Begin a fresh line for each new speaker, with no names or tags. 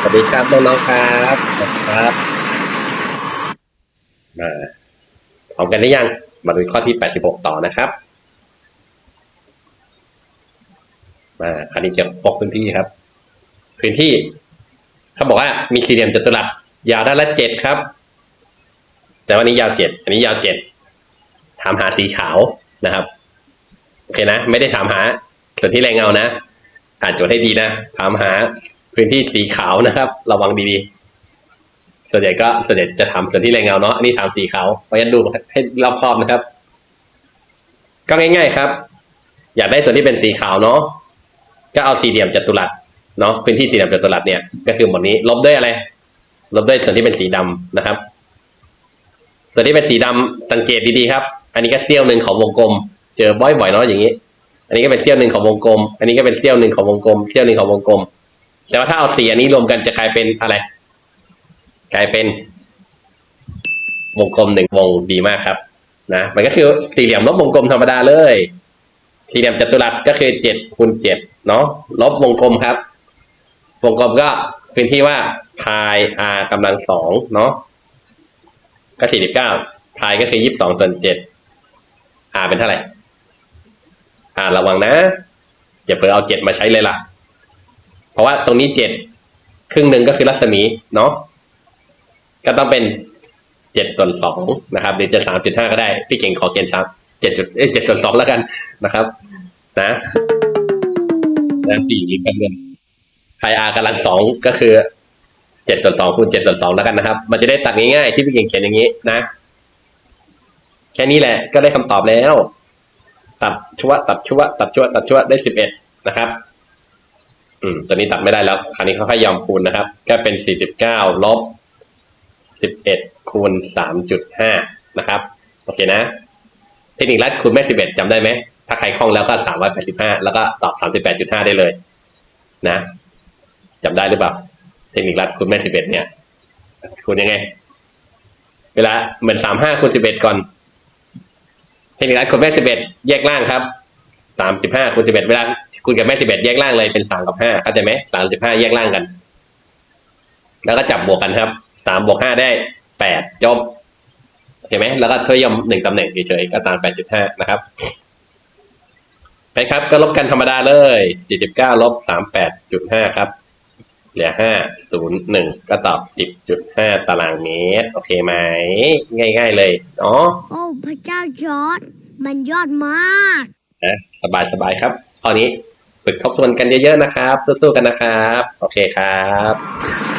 สวัสดีครับน้องๆครับครับมาพร้อมกันหรือยัง มาดูข้อที่ 86 ต่อนะครับ มาคราวนี้จะบอกพื้นที่ครับ พื้นที่เขาบอกว่ามีสี่เหลี่ยมจัตุรัสยาวด้านละเจ็ดครับ แต่วันนี้ยาวเจ็ดอันนี้ยาวเจ็ดถามหาสีขาวนะครับ โอเคนะ ไม่ได้ถามหาส่วนที่แรงเงานะ อ่านโจทย์ให้ดีนะ ถามหาพื้นที่สีขาวนะครับ ระวังดีๆส่วนใหญ่ก็ส่วนใหญ่จะถามส่วนที่แรงเงาเนาะอันนี้ถามสีขาวเพราะฉะนั้นดูให้รอบคอบนะครับ ก็ง่าย ๆครับ อยากได้ส่วนที่เป็นสีขาวเนาะก็เอาสี่เหลี่ยมจัตุรัสเนาะพื้นที่สี่เหลี่ยมจัตุรัสเนี่ยก็คือหมดนี้ ลบด้วยอะไร ลบด้วยส่วนที่เป็นสีดำนะครับ ส่วนที่เป็นสีดำสังเกตดีๆครับ อันนี้ก็เสี้ยวหนึ่งของวงกลม เจอบ่อยๆเนาะอย่างนี้ อันนี้ก็เป็นเสี้ยวหนึ่งของวงกลม อันนี้ก็เป็นเสี้ยวหนึ่งของวงกลม เสี้ยวหนึ่งของวงกลม แต่ว่าถ้าเอาสีอันนี้รวมกันจะกลายเป็นอะไร กลายเป็น วงกลมหนึ่งวงดีมากครับ นะ มันก็คือสี่เหลี่ยมลบวงกลมธรรมดาเลย สี่เหลี่ยมจัตุรัสก็คือเจ็ดคูณเจ็ดเนาะ ลบวงกลมครับ วงกลมก็พื้นที่ว่าพาย r กำลังสองเนาะ ก็สี่สิบเก้าพายก็คือยี่สิบสองส่วนเจ็ด r เป็นเท่าไหร่ อ่าระวังนะอย่าเพิ่งเอาเจ็ดมาใช้เลยล่ะ เพราะว่าตรงนี้เจ็ดครึ่งหนึ่งก็คือรัศมีเนาะก็ต้องเป็นเจ็ดส่วนสองนะครับหรือจะสามจุดห้าก็ได้ พี่เก่งขอเกณฑ์สามเจ็ดจุดเอ้เจ็ดส่วนสองแล้วกันนะครับ นะนะสี่ลิกันเงินไพอาร์กำลังสองก็คือเจ็ดส่วนสองคูณเจ็ดส่วนสองแล้วกันนะครับ มันจะได้ตัดง่ายๆที่พี่เก่งเขียนอย่างนี้นะ แค่นี้แหละก็ได้คำตอบแล้ว ตัดชั่วตัดชั่วตัดชั่วตัดชั่วได้สิบเอ็ดนะครับ อืมตัวนี้ตัดไม่ได้แล้ว คราวนี้เขาค่อยยอมคูณนะครับ ก็เป็นสี่สิบเก้าลบสิบเอ็ดคูณสามจุดห้านะครับ โอเคนะ เทคนิคลัดคูณแม่สิบเอ็ดจำได้ไหม ถ้าใครคล่องแล้วก็สามร้อยแปดสิบห้าแล้วก็ตอบสามสิบแปดจุดห้าได้เลย นะจำได้หรือเปล่า เทคนิคลัดคูณแม่สิบเอ็ดเนี่ยคูณยังไง เวลาเหมือนสามห้าคูณสิบเอ็ดก่อน เทคนิคลัดคูณแม่สิบเอ็ดแยกล่างครับสามสิบห้าคูณสิบเอ็ดเวลาคูณกับแม่สิบเอ็ดแยกล่างเลยเป็นสามกับห้าเข้าใจไหมสามสิบห้าแยกล่างกัน แล้วก็จับบวกกันครับสามบวกห้าได้แปดจบโอเคไหมแล้วก็ช่วยยมหนึ่งตำแหน่งเฉยๆก็ตามแปดจุดห้านะครับไปครับก็ลบกันธรรมดาเลยสี่สิบเก้าลบสามแปดจุดห้าครับ เหลือห้าศูนย์หนึ่งก็ตอบสิบจุดห้าตารางเมตร โอเคไหม ง่าย ๆ เลยเนาะ
โอ้พระเจ้าจอร์ดมันยอดมาก
นะสบายสบายๆครับข้อนี้ฝึกทบทวนกันเยอะๆนะครับ สู้ๆกันนะครับ โอเคครับ